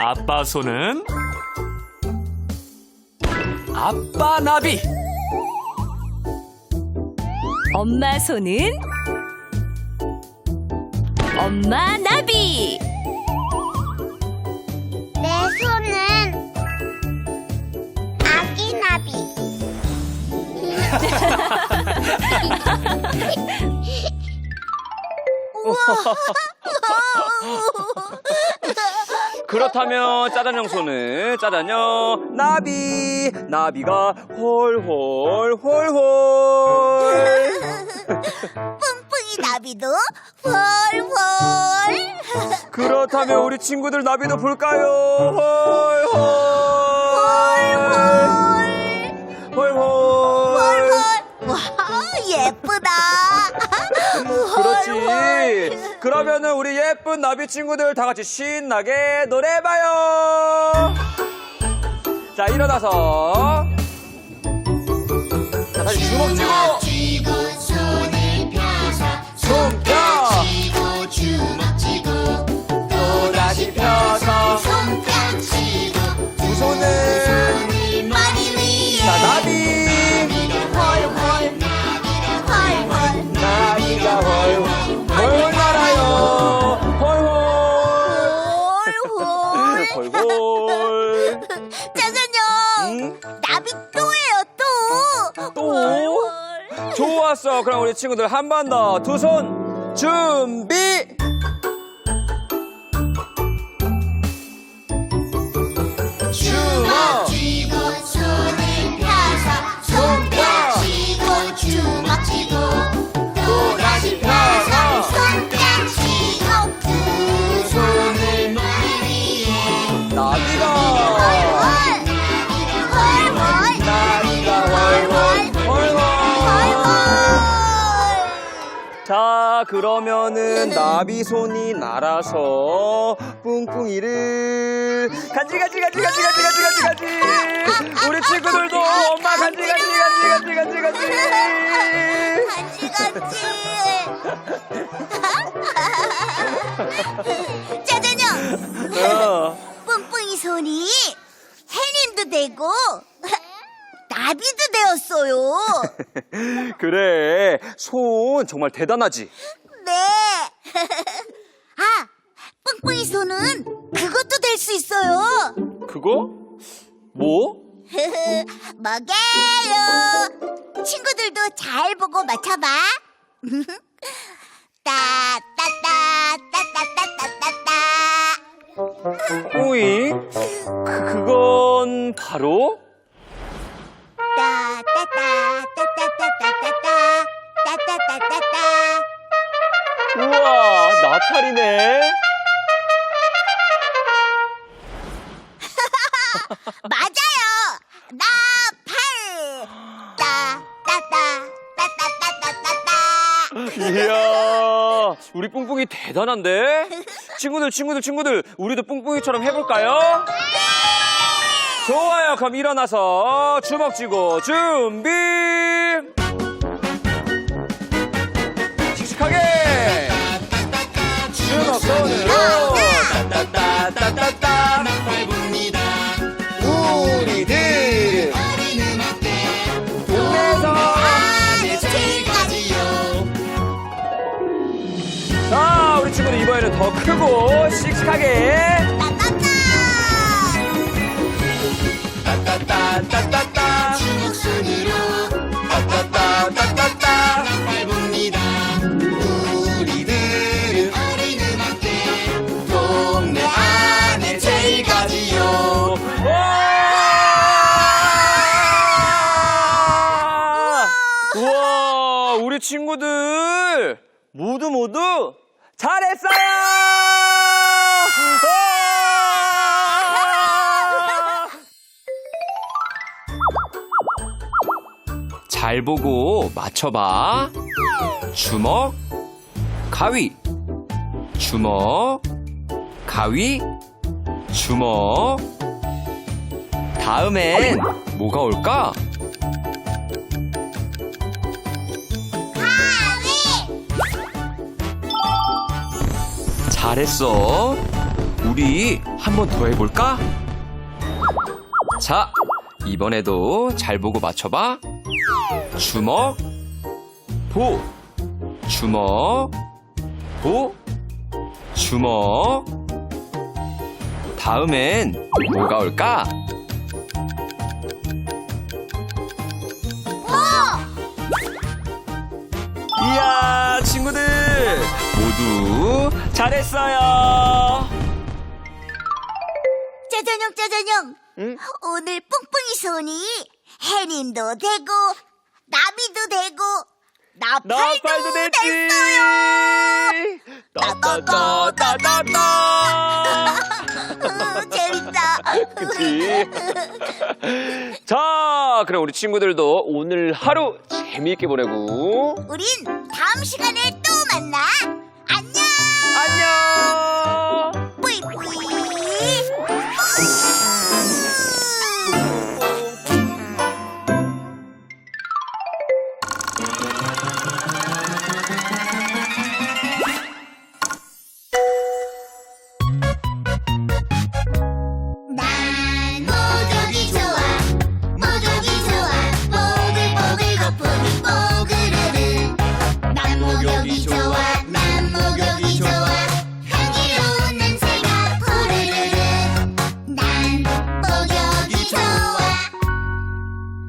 아빠 손은 아빠 나비. 엄마 손은 엄마 나비. 내 손은 아기 나비. 그렇다면 짜잔형 손은 짜잔형 나비 나비가 홀홀 홀홀. 뿡뿡이 나비도 홀홀. 그렇다면 우리 친구들 나비도 볼까요? 홀홀. 홀홀 그러면은 우리 예쁜 나비 친구들 다 같이 신나게 노래해봐요. 자 일어나서. 자 다시 주먹 쥐고 좋았어. 그럼 우리 친구들 한 번 더 두 손 준비 자 그러면은 나비 손이 날아서 뿡뿡이를 간지 간지 간지 간지 간지 간지 간지 간지 우리 친구들도 엄마 간지 간지 간지 간지 간지 간지 간지 간지 짜잔요 어. 뿡뿡이 손이 해님도 되고 나비도 되었어요. 그래. 손 정말 대단하지. 네. 아, 뿡뿡이 손은 그것도 될 수 있어요. 그거? 뭐? 먹여요. 친구들도 잘 보고 맞춰봐. 따따따따따따따따. 오이 그, 그건 바로 맞아요. 나 팔. 따따따따따따따따. 이야 우리 뿡뿡이 대단한데 친구들 친구들 친구들 우리도 뿡뿡이처럼 해볼까요? 좋아요 그럼 일어나서 주먹 쥐고 준비 씩씩하게 주먹 손으로 자 우리 친구들 이번에는 더 크고 씩씩하게 따따따따따따 따따따따따따 우리들은 동네 안에 제일 가지요 와! 우와 우리 친구들 모두 모두 잘했어요 와! 잘 보고 맞춰봐. 주먹, 가위, 주먹, 가위, 주먹. 다음엔 뭐가 올까? 잘했어. 우리 한 번 더 해볼까? 자, 이번에도 잘 보고 맞춰봐. 주먹, 보, 주먹, 보, 주먹. 다음엔 뭐가 올까? 모두 잘했어요. 짜잔형 짜잔형 응? 오늘 뿡뿡이 손이 해님도 되고 나비도 되고 나팔도, 나팔도 됐지. 됐어요 따따따따따따. 으, 재밌다 그치? 자, 그럼 우리 친구들도 오늘 하루 재미있게 보내고 우린 다음 시간에 또 만나